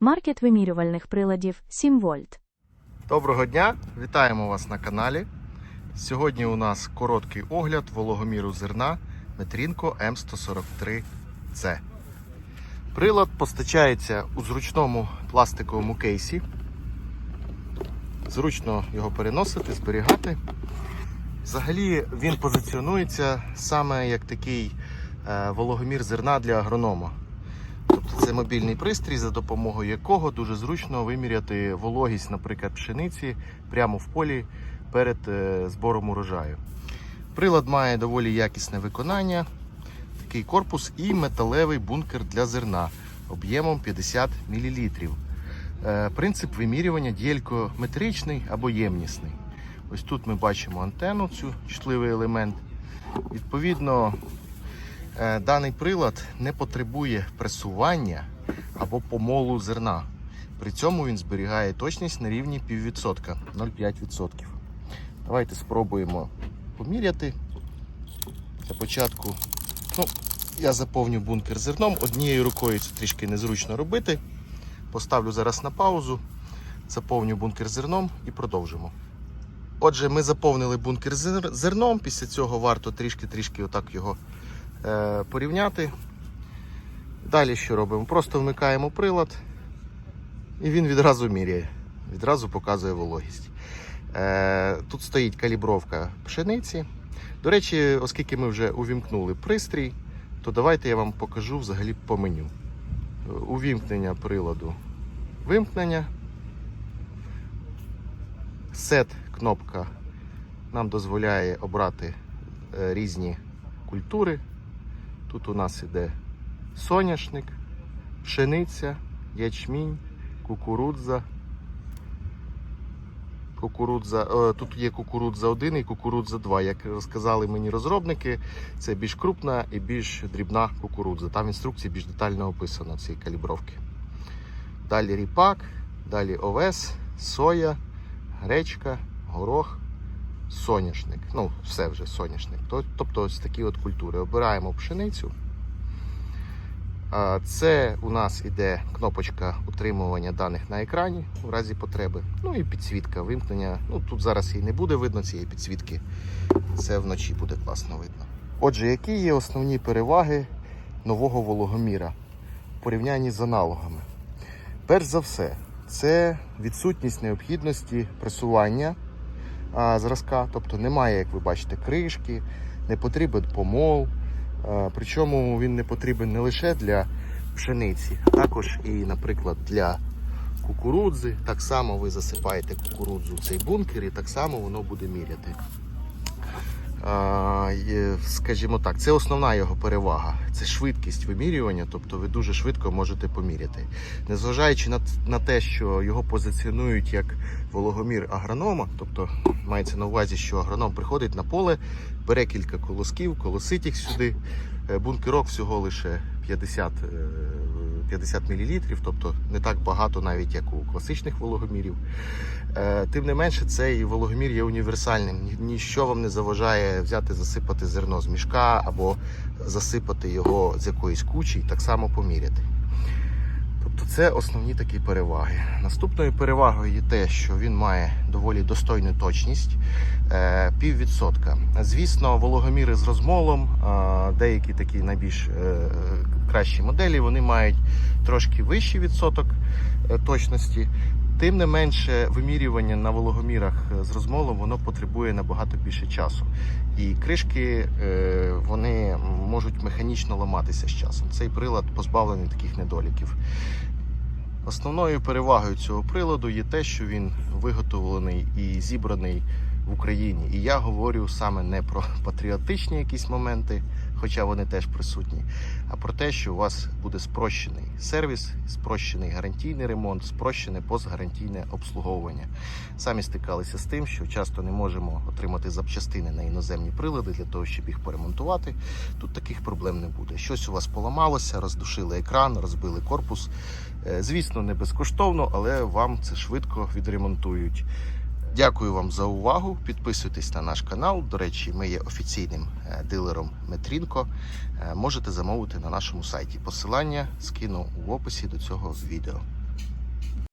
Маркет вимірювальних приладів 7 вольт. Доброго дня! Вітаємо вас на каналі. Сьогодні у нас короткий огляд вологоміру зерна Метрінко М143C. Прилад постачається у зручному пластиковому кейсі. Зручно його переносити, зберігати. Взагалі він позиціонується саме як такий е, вологомір зерна для агронома. Це мобільний пристрій, за допомогою якого дуже зручно виміряти вологість, наприклад, пшениці прямо в полі перед е, збором урожаю. Прилад має доволі якісне виконання, такий корпус і металевий бункер для зерна об'ємом 50 мл. Е, Принцип вимірювання дієлькометричний або ємнісний. Ось тут ми бачимо антенну, цю чутливий елемент. Відповідно, Даний прилад не потребує пресування або помолу зерна. При цьому він зберігає точність на рівні 0,5%, 0,5%. Давайте спробуємо поміряти. Для початку ну, я заповню бункер зерном. Однією рукою це трішки незручно робити. Поставлю зараз на паузу, заповню бункер зерном і продовжимо. Отже, ми заповнили бункер зерном. Після цього варто трішки-трішки отак його е, порівняти. Далі що робимо? Просто вмикаємо прилад і він відразу міряє, відразу показує вологість. Е, тут стоїть калібровка пшениці. До речі, оскільки ми вже увімкнули пристрій, то давайте я вам покажу взагалі по меню. Е, Увімкнення приладу. Вимкнення. Сет кнопка нам дозволяє обрати е, різні культури. Тут у нас іде соняшник, пшениця, ячмінь, кукурудза. Кукурудза, е, тут є кукурудза 1 і кукурудза 2. Як сказали мені розробники, це більш крупна і більш дрібна кукурудза. Там інструкції більш детально описано цієї калібровки. Далі ріпак, далі овес, соя, гречка, горох, соняшник. Ну, все вже соняшник. Тобто ось такі от культури. Обираємо пшеницю. Це у нас іде кнопочка утримування даних на екрані у разі потреби. Ну і підсвітка вимкнення. Ну тут зараз її не буде видно цієї підсвітки. Це вночі буде класно видно. Отже, які є основні переваги нового вологоміра в порівнянні з аналогами? Перш за все, це відсутність необхідності пресування а, зразка, тобто немає, як ви бачите, кришки, не потрібен помол. А, Причому він не потрібен не лише для пшениці, а також і, наприклад, для кукурудзи. Так само ви засипаєте кукурудзу в цей бункер і так само воно буде міряти. Скажімо так, це основна його перевага. Це швидкість вимірювання, тобто ви дуже швидко можете поміряти. Незважаючи на те, що його позиціонують як вологомір агронома, тобто мається на увазі, що агроном приходить на поле, бере кілька колосків, колосить їх сюди. Е, Бункерок всього лише 50, е, 50 мл, тобто не так багато, навіть як у класичних вологомірів. Е, Тим не менше, цей вологомір є універсальним. Ні- Ніщо вам не заважає взяти, засипати зерно з мішка або засипати його з якоїсь кучі і так само поміряти. Тобто це основні такі переваги. Наступною перевагою є те, що він має доволі достойну точність е, піввідсотка. Звісно, вологоміри з розмолом, е, деякі такі найбільш е, кращі моделі, вони мають трошки вищий відсоток точності. Тим не менше, вимірювання на вологомірах е, з розмолом воно потребує набагато більше часу. І кришки е, вони можуть механічно ламатися з часом. Цей прилад позбавлений таких недоліків. Основною перевагою цього приладу є те, що він виготовлений і зібраний в Україні. І я говорю саме не про патріотичні якісь моменти, хоча вони теж присутні, а про те, що у вас буде спрощений сервіс, спрощений гарантійний ремонт, спрощене постгарантійне обслуговування. Самі стикалися з тим, що часто не можемо отримати запчастини на іноземні прилади для того, щоб їх поремонтувати. Тут таких проблем не буде. Щось у вас поламалося, роздушили екран, розбили корпус. Е, Звісно, не безкоштовно, але вам це швидко відремонтують. Дякую вам за увагу. Підписуйтесь на наш канал. До речі, ми є офіційним е, дилером Метрінко. Е, Можете замовити на нашому сайті. Посилання скину в описі до цього відео.